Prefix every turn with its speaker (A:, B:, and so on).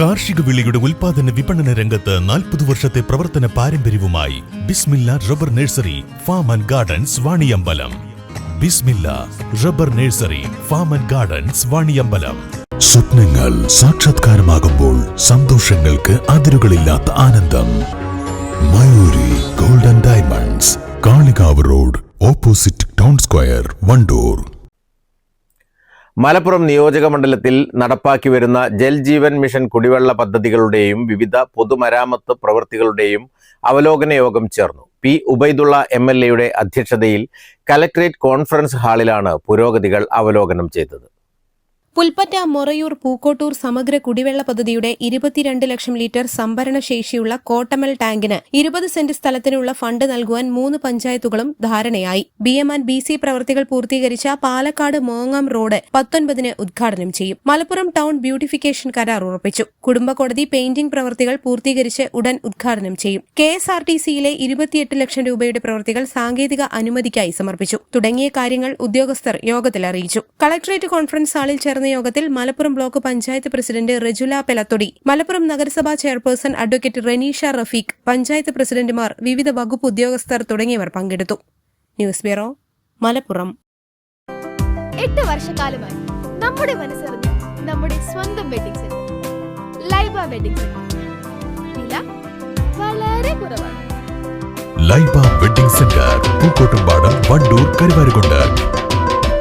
A: കാർഷിക വിളിയുടെ ഉൽപാദന വിപണന രംഗത്ത് നാൽപ്പത് വർഷത്തെ പ്രവർത്തന പാരമ്പര്യവുമായി Bismillah rubber nursery farm and gardens Vaniyambalam. Bismillah rubber nursery farm and gardens Vaniyambalam. സ്വപ്നങ്ങൾ സാക്ഷാത്കാരമാകുമ്പോൾ സന്തോഷങ്ങൾക്ക് അതിരുകളില്ലാത്ത ആനന്ദം. Mayuri golden diamonds Kalikavu road opposite town square Wandoor.
B: Malappuram നിയോജക മണ്ഡലത്തിൽ നടപ്പാക്കി വരുന്ന ജൽ ജീവൻ മിഷൻ കുടിവെള്ള പദ്ധതികളുടെയും വിവിധ പൊതുമരാമത്ത് പ്രവൃത്തികളുടെയും അവലോകന യോഗം ചേർന്നു. പി ഉബൈദുള്ള എം എൽ എയുടെ അധ്യക്ഷതയിൽ കലക്ട്രേറ്റ് കോൺഫറൻസ് ഹാളിലാണ് പുരോഗതികൾ അവലോകനം ചെയ്തത്.
C: പുൽപ്പറ്റ മൊറയൂർ പൂക്കോട്ടൂർ സമഗ്ര കുടിവെള്ള പദ്ധതിയുടെ ഇരുപത്തിരണ്ട് ലക്ഷം ലിറ്റർ സംഭരണ ശേഷിയുള്ള കോട്ടമൽ ടാങ്കിന് ഇരുപത് സെന്റ് സ്ഥലത്തിനുള്ള ഫണ്ട് നൽകുവാൻ മൂന്ന് പഞ്ചായത്തുകളും ധാരണയായി. B M and B C പ്രവൃത്തികൾ പൂർത്തീകരിച്ച പാലക്കാട് മോങ്ങാം റോഡ് പത്തൊൻപതിന് ഉദ്ഘാടനം ചെയ്യും. മലപ്പുറം ടൗൺ ബ്യൂട്ടിഫിക്കേഷൻ കരാർ ഉറപ്പിച്ചു. കുടുംബക്കോടതി പെയിന്റിംഗ് പ്രവൃത്തികൾ പൂർത്തീകരിച്ച് ഉടൻ ഉദ്ഘാടനം ചെയ്യും. കെ എസ് ആർ ടി സിയിലെ ഇരുപത്തിയെട്ട് ലക്ഷം രൂപയുടെ പ്രവൃത്തികൾ സാങ്കേതിക അനുമതിക്കായി സമർപ്പിച്ചു. തുടങ്ങിയ കാര്യങ്ങൾ ഉദ്യോഗസ്ഥർ യോഗത്തിൽ അറിയിച്ചു. കളക്ടറേറ്റ് കോൺഫറൻസ് ഹാളിൽ ചേർന്ന യോഗത്തിൽ മലപ്പുറം ബ്ലോക്ക് പഞ്ചായത്ത് പ്രസിഡന്റ് റജുല പെലത്തൊടി മലപ്പുറം നഗരസഭാ ചെയർപേഴ്സൺ അഡ്വക്കേറ്റ് റനീഷ റഫീഖ് പഞ്ചായത്ത് പ്രസിഡന്റുമാർ വിവിധ വകുപ്പ് ഉദ്യോഗസ്ഥർ തുടങ്ങിയവർ പങ്കെടുത്തു. News bureau Malappuram.
D: എട്ട് വർഷക്കാലമായി നമ്മുടെ മനസ്സറിഞ്ഞ് നമ്മുടെ സ്വന്തം wedding centre Laiba wedding centre വില വളരെ കുറവാണ്.
A: Laiba wedding centre Pookkottumpadam Wandoor Karuvarakundu.